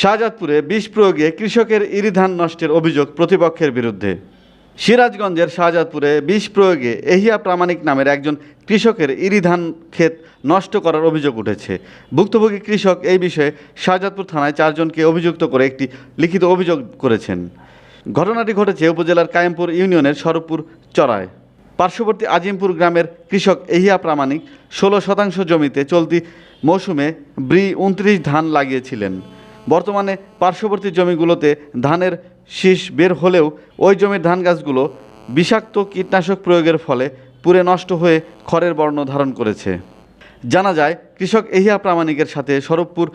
শাহজাদপুরে বিষ প্রয়োগে কৃষকের ইরিধান নষ্টের অভিযোগ প্রতিপক্ষের বিরুদ্ধে। সিরাজগঞ্জের শাহজাদপুরে বিষ প্রয়োগে এহিয়া প্রামাণিক নামের একজন কৃষকের ইরিধান ক্ষেত নষ্ট করার অভিযোগ উঠেছে। ভুক্তভোগী কৃষক এই বিষয়ে শাহজাদপুর থানায় চারজনকে অভিযুক্ত করে একটি লিখিত অভিযোগ করেছেন। ঘটনাটি ঘটেছে উপজেলার কায়েমপুর ইউনিয়নের স্বরূপপুর চড়ায়। পার্শ্ববর্তী আজিমপুর গ্রামের কৃষক এহিয়া প্রামাণিক ষোলো শতাংশ জমিতে চলতি মৌসুমে ব্রি উনত্রিশ ধান লাগিয়েছিলেন। বর্তমানে পার্শ্ববর্তী জমিগুলোতে ধানের শীষ বের হলেও ওই জমির ধান গাছগুলো বিষাক্ত কীটনাশক প্রয়োগের ফলে পুড়ে নষ্ট হয়ে খড়ের বর্ণ ধারণ করেছে। জানা যায়, কৃষক এহিয়া প্রামাণিকের সাথে স্বরূপপুর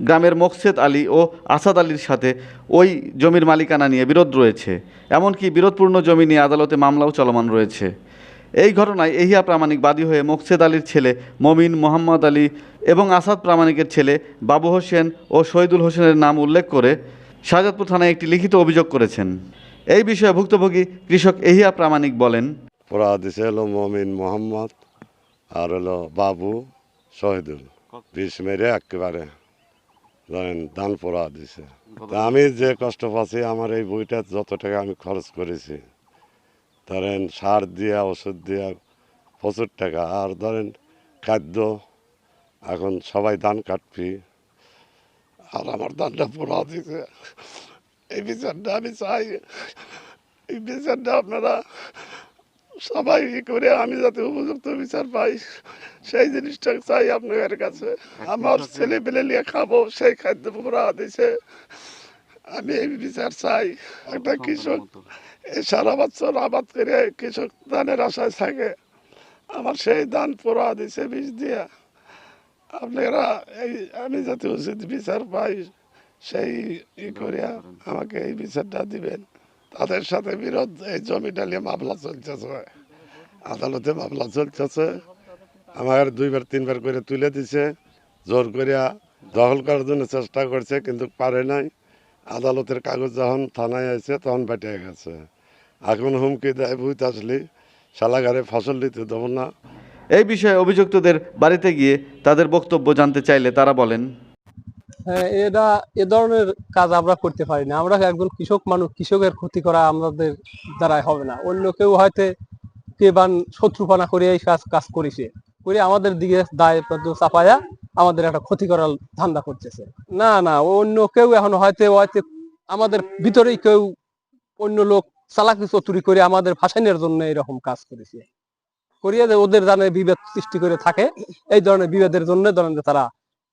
গ্রামের মোকসেদ আলী ও আসাদ আলীর সাথে ওই জমির মালিকানা নিয়ে বিরোধ রয়েছে। এমনকি বিরোধপূর্ণ জমি নিয়ে আদালতে মামলাও চলমান রয়েছে। এই ঘটনায় এহিয়া প্রামাণিক বাদী হয়ে মোকসেদ আলীর ছেলে মমিন মোহাম্মদ আলী এবং আসাদ প্রামাণিকের ছেলে বাবু হোসেন ও শহীদুল হোসেনের নাম উল্লেখ করে শাহজাদপুর থানায় একটি লিখিত অভিযোগ করেছেন। এই বিষয়ে ভুক্তভোগী কৃষক এহিয়া প্রামাণিক বলেন পোড়া হলো মমিন মোহাম্মদ আর হলো বাবু শহীদুল। বিষ মেরে একেবারে ধরেন ধান পোড়া দিছে। আমি যে কষ্ট পাচ্ছি, আমার এই বইটা যত টাকা আমি খরচ করেছি ধরেন সার দিয়া ওষুধ দিয়া প্রচুর টাকা। আর ধরেন খাদ্য এখন সবাই ধান কাটবি। আর আমার ধানটা পোড়া দিছে। এই বিচারটা আমি চাই। এই বিচারটা আপনারা সবাই ই করে আমি যাতে উপযুক্ত বিচার পাই সেই জিনিসটা চাই আপনাদের কাছে। আমার ছেলে পেলে নিয়ে খাব সেই খাদ্য পুরা দিছে। আমি এই বিচার চাই। একটা কৃষক এই সারা বছর আবাদ করে কৃষক ধানের আশায় থাকে। আমার সেই ধান পোড়া দিছে বীজ দিয়া। আপনারা এই আমি যাতে উচিত বিচার পাই সেই ই করিয়া আমাকে এই বিচারটা দিবেন। তাদের সাথে বিরোধ এই জমিটা নিয়ে মামলা চলতেছে। আদালতে মামলা চলতেছে। আমার দুইবার তিনবার করে তুলে দিছে। জোর করিয়া দখল করার জন্য চেষ্টা করছে কিন্তু পারে নাই। আদালতের কাগজ যখন থানায় আছে তখন বেটে গেছে। এখন হুমকি দেয় ভূত আসলি শালাঘরে ফসল দিতে দেবো না। এই বিষয়ে অভিযুক্তদের বাড়িতে গিয়ে তাদের বক্তব্য জানতে চাইলে তারা বলেন হ্যাঁ এটা এ ধরনের কাজ আমরা করতে পারি না। আমরা একজন কৃষক মানুষ কৃষকের ক্ষতি করা আমাদের দ্বারাই হবে না। অন্য কেউ হয়তো কে বান শত্রুপানা করে এই কাজ কাজ করেছে। করে আমাদের দিকে দায় চাপায়া আমাদের একটা ক্ষতি করার ধান্দা করতেছে। না না, অন্য কেউ এখন হয়তো হয়তো আমাদের ভিতরেই কেউ অন্য লোক চালাকি চতুরি করে আমাদের ফাঁসানোর জন্য এরকম কাজ করেছে। করিয়ে যে ওদের জানে বিভেদ সৃষ্টি করে থাকে, এই ধরনের বিভেদের জন্য ধরেন তারা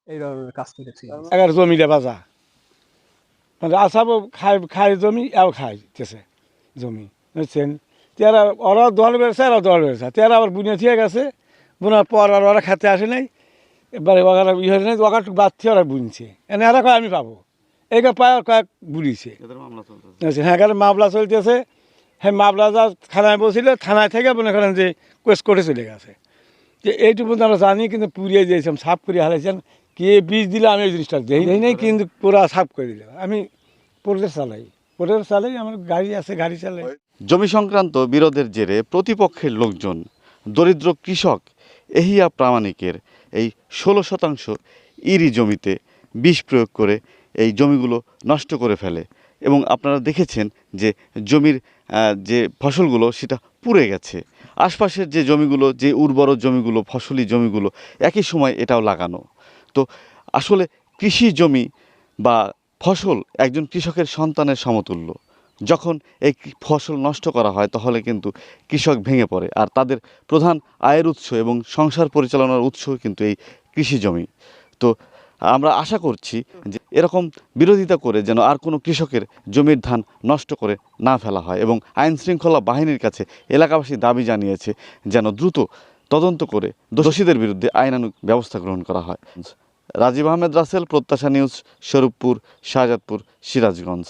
এই ধরনের কাজ করেছে। এগার জমিটা বাজা। মানে খাই খাই জমি, এও খাইতেছে জমি। বুঝছেন? তেরা ওরা দল বেড়েছে, এরা দল বেড়েছে। তেরা আবার বুনিয়া গেছে বোনার পর আর ওরা খেতে আসে নাই। এবারে ওরা ইয়ে হয়ে নাই ওরা থেকে ওরা বুনছে। এনে এরা কয় আমি পাবো। এইটা পায় আর কয়েক বুড়িছে হ্যাঁ এখানে মামলা চলতেছে। হ্যাঁ মামলা যা থানায় বসছিল থানায় থেকে মনে করেন যে কোয়েস করে চলে গেছে। যে এইটুকু আমরা জানি কিন্তু পুড়িয়ে দিয়েছিলাম সাফ করে হারাইছেন। কে বীজ দিলে আমি এই জিনিসটা দেই দেই নাই কিন্তু পুরা সাফ করে দিলাম আমি পোর্টের চালাই। পোর্টের চালাই আমার গাড়ি আছে গাড়ি চালাই। জমি সংক্রান্ত বিরোধের জেরে প্রতিপক্ষের লোকজন দরিদ্র কৃষক এহিয়া প্রামাণিকের এই ষোলো শতাংশ ইরি জমিতে বিষ প্রয়োগ করে এই জমিগুলো নষ্ট করে ফেলে। এবং আপনারা দেখেছেন যে জমির যে ফসলগুলো সেটা পুড়ে গেছে। আশপাশের যে জমিগুলো, যে উর্বর জমিগুলো, ফসলি জমিগুলো, একই সময় এটাও লাগানো। তো আসলে কৃষি জমি বা ফসল একজন কৃষকের সন্তানের সমতুল্য। যখন এই ফসল নষ্ট করা হয়, তাহলে কিন্তু কৃষক ভেঙে পড়ে। আর তাদের প্রধান আয়ের উৎস এবং সংসার পরিচালনার উৎস কিন্তু এই কৃষি জমি। তো আমরা আশা করছি যে এরকম বিরোধিতা করে যেন আর কোনো কৃষকের জমির ধান নষ্ট করে না ফেলা হয় এবং আইন শৃঙ্খলা বাহিনীর কাছে এলাকাবাসী দাবি জানিয়েছে যেন দ্রুত তদন্ত করে দোষীদের বিরুদ্ধে আইনানুগ ব্যবস্থা গ্রহণ করা হয়। রাজীব আহমেদ রাসেল, প্রত্যাশা নিউজ, স্বরূপপুর, শাহজাদপুর, সিরাজগঞ্জ।